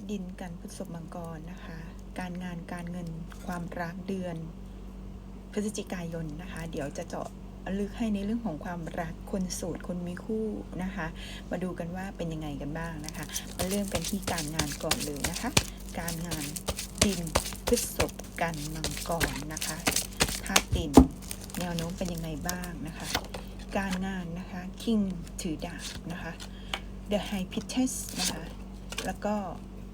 ตุดินกันพฤษภมังกรนะคะ การงานการเงินความรักเดือน พฤศจิกายนนะคะ เดี๋ยวจะเจาะลึกให้ในเรื่องของความรักคนโสดคนมีคู่นะคะ มาดูกันว่าเป็นยังไงกันบ้างนะคะมาเริ่มกันที่การงานก่อนเลยนะคะ การงานดินพฤษภกันมังกรนะคะธาตุดิน แนวโน้มเป็นยังไงบ้างนะคะ การงานนะคะคิงถือดาบนะคะ The High p i t e s นะคะ แล้วก็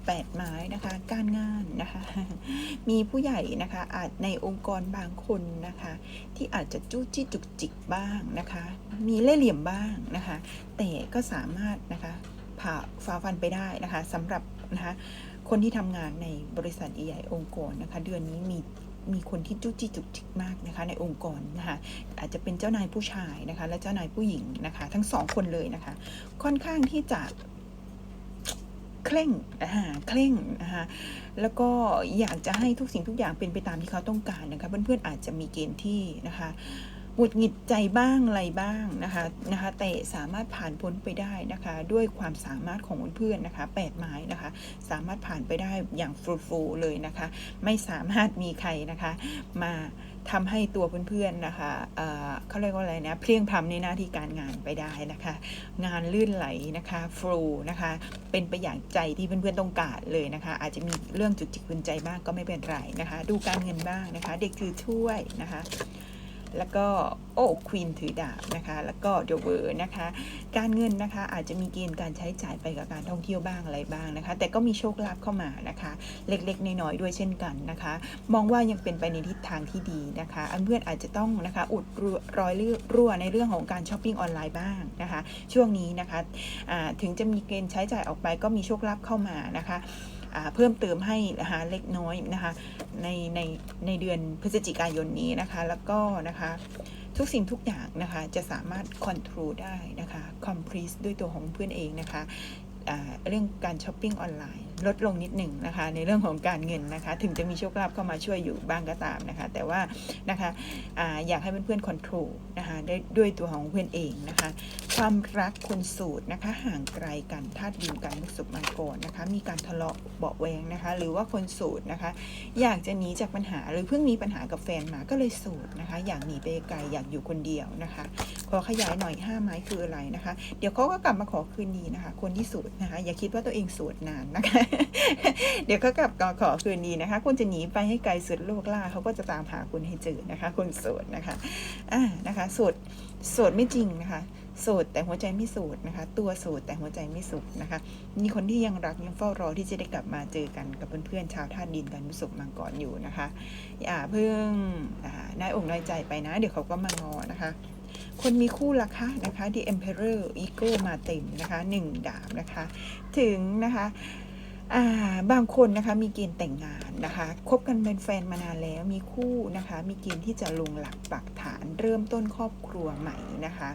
แปดไม้นะคะการงานนะคะมีผู้ใหญ่นะคะอาจในองค์กรบางคนนะคะที่อาจจะจู้จี้จุกจิกบ้างนะคะมีเล่ห์เหลี่ยมบ้างนะคะแต่ก็สามารถนะคะผ่าฝ่าฟันไปได้นะคะสำหรับนะคะคนที่ทำงานในบริษัทใหญ่ๆองค์กรนะคะเดือนนี้มีมีคนที่จู้จี้จุกจิกมากนะคะในองค์กรนะคะอาจจะเป็นเจ้านายผู้ชายนะคะและเจ้านายผู้หญิงนะคะ ทั้งสองคนเลยนะคะ ค่อนข้างที่จะ เคร่งอ่าเคร่งนะคะแล้วก็อยากจะให้ทุกสิ่งทุกอย่างเป็นไปตามที่เขาต้องการนะคะเพื่อนๆอาจจะมีเกณฑ์ที่นะคะหงุดหงิดใจบ้างอะไรบ้างนะคะนะคะแต่สามารถผ่านพ้นไปได้นะคะด้วยความสามารถของเพื่อนๆนะคะแปดไม้นะคะสามารถผ่านไปได้อย่างฟลูๆเลยนะคะไม่สามารถมีใครนะคะมา ทำให้ตัวเพื่อนๆนะคะเเขาเรียกว่าอะไรนะ เพลียงพล้ำในหน้าที่การงานไปได้นะคะ งานลื่นไหลนะคะฟลูนะคะ เป็นไปอย่างใจที่เพื่อนๆต้องการเลยนะคะ อาจจะมีเรื่องจุกจิกกุนใจบ้างก็ไม่เป็นไรนะคะ ดูการเงินบ้างนะคะ เด็กถือช่วยนะคะ แล้วก็โอ้ควีนถือดาบนะคะ แล้วก็เดอะเวอร์นะคะ การเงินนะคะอาจจะมีเกณฑ์การใช้จ่ายไปกับการท่องเที่ยวบ้างอะไรบ้างนะคะ แต่ก็มีโชคลาภเข้ามานะคะ เล็กๆน้อยๆด้วยเช่นกันนะคะ มองว่ายังเป็นไปในทิศทางที่ดีนะคะอันเพื่อนอาจจะต้องนะคะอุดรอยรั่วในเรื่องของการช้อปปิ้งออนไลน์บ้างนะคะ ช่วงนี้นะคะถึงจะมีเกณฑ์ใช้จ่ายออกไปก็มีโชคลาภเข้ามานะคะ เพิ่มเติมให้นะคะเล็กน้อยนะคะในในในเดือนพฤศจิกายนนี้นะคะแล้วก็นะคะทุกสิ่งทุกอย่างนะคะจะสามารถคอนโทรลได้นะคะคอมพลีสด้วยตัวของเพื่อนเองนะคะะเรื่องการช้อปปิ้งออนไลน์ ลดลงนิดหนึ่งนะคะ ในเรื่องของการเงินนะคะ ถึงจะมีโชคลาภเข้ามาช่วยอยู่บ้างก็ตามนะคะ แต่ว่านะคะออยากให้เพื่อนๆคอนโทรลนะคะได้ด้วยตัวของเพื่อนเองนะคะ ความรักคนสูตรนะคะ ห่างไกลกันธาตุดินกันมุสุมังกรนะคะ มีการทะเลาะเบาะแวงนะคะ หรือว่าคนสูตรนะคะ อยากจะหนีจากปัญหาหรือเพิ่งมีปัญหากับแฟนมาก็เลยสูตรนะคะ อยากหนีไปไกลอยากอยู่คนเดียวนะคะขอขยายหน่อยห้าไม้คืออะไรนะคะ เดี๋ยวเขาก็กลับมาขอคืนดีนะคะ คนที่สูตรนะคะ อย่าคิดว่าตัวเองสูตรนานนะคะเดี๋ยวเขากลับขอคืนดีนะคะ คุณจะหนีไปให้ไกลสุดโลกล่าเขาก็จะตามหาคุณให้เจอนะคะคนโสดนะคะอ่านะคะโสดโสดไม่จริงนะคะโสดแต่หัวใจไม่โสดนะคะ ตัวโสดแต่หัวใจไม่สุขนะคะมีคนที่ยังรักยังเฝ้ารอที่จะได้กลับมาเจอกันกับเพื่อนๆชาวธาตุดินกันมุสุมังกรอยู่นะคะอย่าเพิ่งอ่าน้อยอกน้อยใจไปนะ เดี๋ยวเขาก็มางอนะคะ คนมีคู่ละคะนะคะ The Emperor Ego มาเต็มนะคะหนึ่งดาบนะคะ ถึงนะคะ บางคนนะคะมีเกณฑ์แต่งงานนะคะคบกันเป็นแฟนมานานแล้วมีคู่นะคะ มีเกณฑ์ที่จะลงหลักปักฐานเริ่มต้นครอบครัวใหม่นะคะ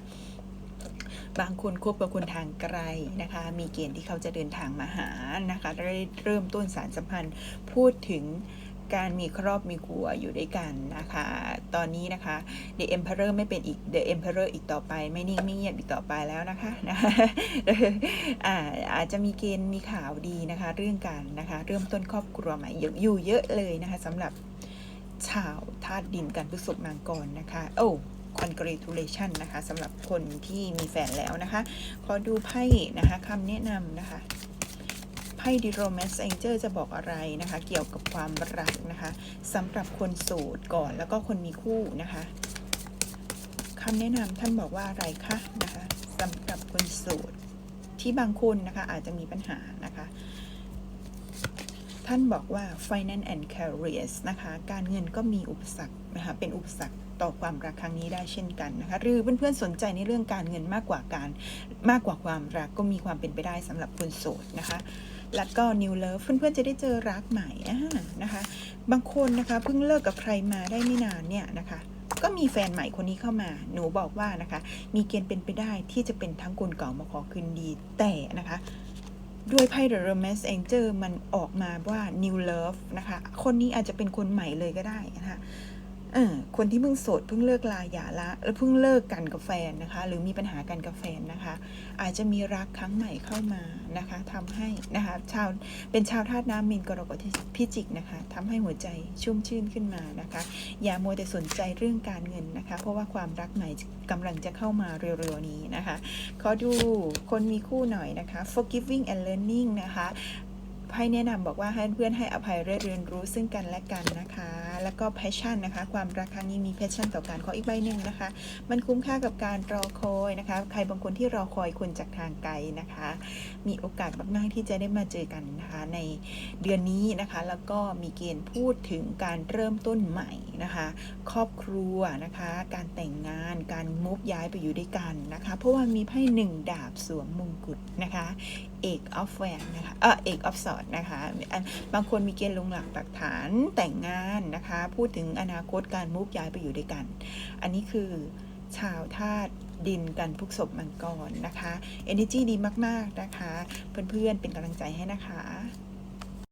บางคนคบกับคนทางไกลนะคะ มีเกณฑ์ที่เขาจะเดินทางมาหานะคะได้เริ่มต้นสารสัมพันธ์พูดถึง การมีครอบมีครัวอยู่ด้วยกันนะคะ ตอนนี้นะคะ The Emperor ไม่เป็นอีก The Emperor อีกต่อไปไม่นิ่งไม่เงียบอีกต่อไปแล้วนะคะนะคะอ่าอาจจะมีเกณฑ์มีข่าวดีนะคะ เรื่องการนะคะ เริ่มต้นครอบครัวใหม่อะอยู่เยอะเลยนะคะสำหรับชาวธาตุดินกันพฤษภมังกรนะคะ โอ้ congratulation นะคะสำหรับคนที่มีแฟนแล้วนะคะ ขอดูไพ่นะคะคำแนะนำนะคะ ไพ่ดิโรแมนซ์แองเจอจะบอกอะไรนะคะ เกี่ยวกับความรักนะคะสำหรับคนโสดก่อนแล้วก็คนมีคู่นะคะคำแนะนำท่านบอกว่าอะไรคะนะคะสำหรับคนโสดที่บางคนนะคะอาจจะมีปัญหานะคะท่านบอกว่า finance and careers นะคะ การเงินก็มีอุปสรรคนะคะ เป็นอุปสรรคต่อความรักครั้งนี้ได้เช่นกันนะคะ หรือเพื่อนๆสนใจในเรื่องการเงินมากกว่าการมากกว่าความรักก็มีความเป็นไปได้สำหรับคนโสดนะคะ แล้วก็ new love เพื่อนๆจะได้เจอรักใหม่นะคะ บางคนนะคะเพิ่งเลิกกับใครมาได้ไม่นานเนี่ยนะคะก็มีแฟนใหม่คนนี้เข้ามา หนูบอกว่านะคะ มีเกณฑ์เป็นไปได้ที่จะเป็นทั้งคนเก่ามาขอคืนดี แต่นะคะ ด้วยไพ่ The Romance Angel มันออกมาว่า New Love นะคะ คนนี้อาจจะเป็นคนใหม่เลยก็ได้นะคะ คนที่เพิ่งโสดเพิ่งเลิกลาหย่าละแล้วเพิ่งเลิกกันกับแฟนนะคะ หรือมีปัญหากันกับแฟนนะคะ อาจจะมีรักครั้งใหม่เข้ามานะคะทำให้นะคะชาวเป็นชาวธาตุน้ำมีนกรกฎพิจิกนะคะทำให้หัวใจชุ่มชื่นขึ้นมานะคะ อย่ามัวแต่สนใจเรื่องการเงินนะคะ เพราะว่าความรักใหม่กำลังจะเข้ามาเร็วๆนี้นะคะขอดูคนมีคู่หน่อยนะคะ forgiving and learning นะคะ ไพ่แนะนำบอกว่าให้เพื่อนให้อภัยเรียนรู้ซึ่งกันและกันนะคะ แล้วก็ passion นะคะ ความรักครั้งนี้มี passion ต่อการขออีกใบหนึ่งนะคะ มันคุ้มค่ากับการรอคอยนะคะ ใครบางคนที่รอคอยคนจากทางไกลนะคะ มีโอกาสมากๆที่จะได้มาเจอกันนะคะในเดือนนี้นะคะ แล้วก็มีเกณฑ์พูดถึงการเริ่มต้นใหม่นะคะ ครอบครัวนะคะ การแต่งงาน การมุกย้ายไปอยู่ด้วยกันนะคะ เพราะว่ามีไพ่หนึ่งดาบสวมมงกุฎนะคะ เอกออฟแวนนะคะเออเอกออฟสอดนะคะอะบางคนมีเกณฑ์ลงหลักปักฐานแต่งงานนะคะ พูดถึงอนาคตการมุกย้ายไปอยู่ด้วยกัน อันนี้คือชาวธาตุดินกันพุกศพมังกรนะคะ energy ดีมาก ๆ นะคะ เพื่อน ๆ เป็นกำลังใจให้นะคะ